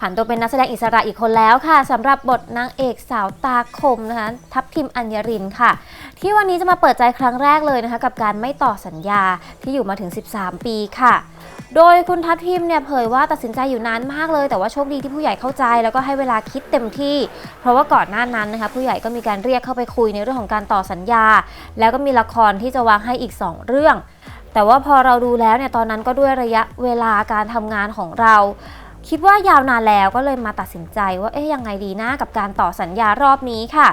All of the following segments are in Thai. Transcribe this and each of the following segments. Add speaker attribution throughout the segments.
Speaker 1: ผันตัวเป็นนักแสดงอิสระอีกคนแล้วค่ะสำหรับบทนางเอกสาวตาคมนะคะทัพทิมอัญญรินค่ะ ที่วันนี้จะมาเปิดใจครั้งแรกเลยนะคะกับการไม่ต่อสัญญาที่อยู่มาถึง 13 ปีค่ะโดยคุณทัพทิมเนี่ยเผยว่าตัดสินใจอยู่นานมากเลย แต่ว่าโชคดีที่ผู้ใหญ่เข้าใจ แล้วก็ให้เวลาคิดเต็มที่ เพราะว่าก่อนหน้านั้นนะคะผู้ใหญ่ก็มีการเรียกเข้าไปคุยในเรื่องของการต่อสัญญา แล้วก็มีละครที่จะวางให้อีก 2 เรื่อง แต่ว่าพอเราดูแล้วเนี่ยตอนนั้นก็ด้วยระยะเวลาการทำงานของเรา คิดว่ายาวนานแล้วก็เลยมาตัดสินใจว่าเอ๊ยยังไงดีนะกับการต่อสัญญารอบนี้ค่ะ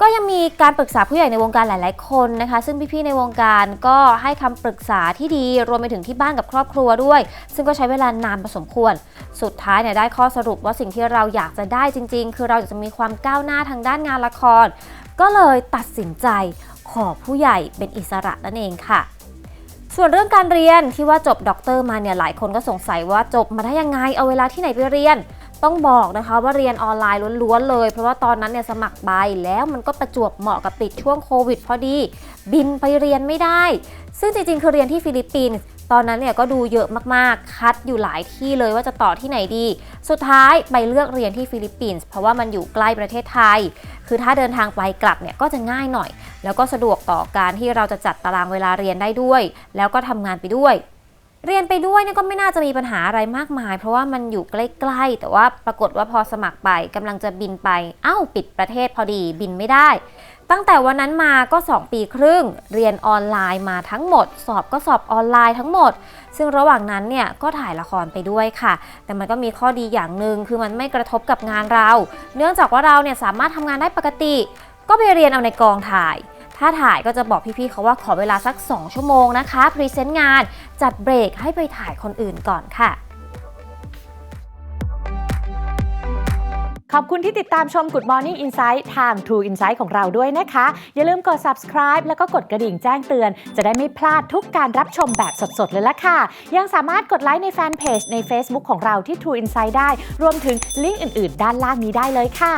Speaker 1: ก็ยังมีการปรึกษาผู้ใหญ่ในวงการหลาย ๆ คนนะคะ ซึ่งพี่ ๆ ในวงการก็ให้คำปรึกษาที่ดีรวมไปถึงที่บ้านกับครอบครัวด้วย ซึ่งก็ใช้เวลานานพอสมควร สุดท้ายเนี่ยได้ข้อสรุปว่าสิ่งที่เราอยากจะได้จริง ๆ คือเราอยากจะมีความก้าวหน้าทางด้านงานละคร ก็เลยตัดสินใจขอผู้ใหญ่เป็นอิสระนั่นเองค่ะ ส่วนเรื่องการเรียนที่ว่าจบด็อกเตอร์มาเนี่ยหลายคนก็สงสัยว่าจบมาได้ยังไงเอาเวลาที่ไหนไปเรียน ต้องบอกนะคะว่าเรียนออนไลน์ล้วนๆเลย เพราะว่าตอนนั้นเนี่ยสมัครไปแล้วมันก็ประจวบเหมาะกับติดช่วงโควิดพอดี บินไปเรียนไม่ได้ ซึ่งจริงๆคือเรียนที่ฟิลิปปินส์ ตอนนั้นเนี่ยก็ดูเยอะมากๆ คัดอยู่หลายที่เลยว่าจะต่อที่ไหนดี สุดท้ายไปเลือกเรียนที่ฟิลิปปินส์เพราะว่ามันอยู่ใกล้ประเทศไทย คือถ้าเดินทางไปกลับเนี่ยก็จะง่ายหน่อย แล้วก็สะดวกต่อการที่เราจะจัดตารางเวลาเรียนได้ด้วย แล้วก็ทำงานไปด้วย เรียนไปด้วยเนี่ยก็ไม่น่าจะมีปัญหาอะไรมากมาย เพราะว่ามันอยู่ใกล้ๆ แต่ว่าปรากฏว่าพอสมัครไปกำลังจะบินไปเอ้าปิดประเทศพอดีบินไม่ได้ ตั้งแต่วันนั้นมาก็ 2 ปีครึ่ง เรียนออนไลน์มาทั้งหมด สอบก็สอบออนไลน์ทั้งหมด ซึ่งระหว่างนั้นเนี่ยก็ถ่ายละครไปด้วยค่ะ แต่มันก็มีข้อดีอย่างหนึ่งคือมันไม่กระทบกับงานเรา เนื่องจากว่าเราเนี่ยสามารถทำงานได้ปกติ ก็ไปเรียนเอาในกองถ่าย ถ้าถ่ายก็จะบอกพี่ๆเขาว่าขอเวลาสัก 2 ชั่วโมงนะคะพรีเซนต์งานจัดเบรกให้ไปถ่ายคนอื่นก่อนค่ะ
Speaker 2: ขอบคุณที่ติดตามชม Good Morning Insight ทาง True Insight ของเราด้วยนะคะ อย่าลืมกด subscribe แล้วก็กดกระดิ่งแจ้งเตือน จะได้ไม่พลาดทุกการรับชมแบบสดๆ เลยละค่ะ ยังสามารถกดไลค์ในแฟนเพจใน Facebook ของเราที่ True Insight ได้ รวมถึงลิงก์อื่นๆ ด้านล่างนี้ได้เลยค่ะ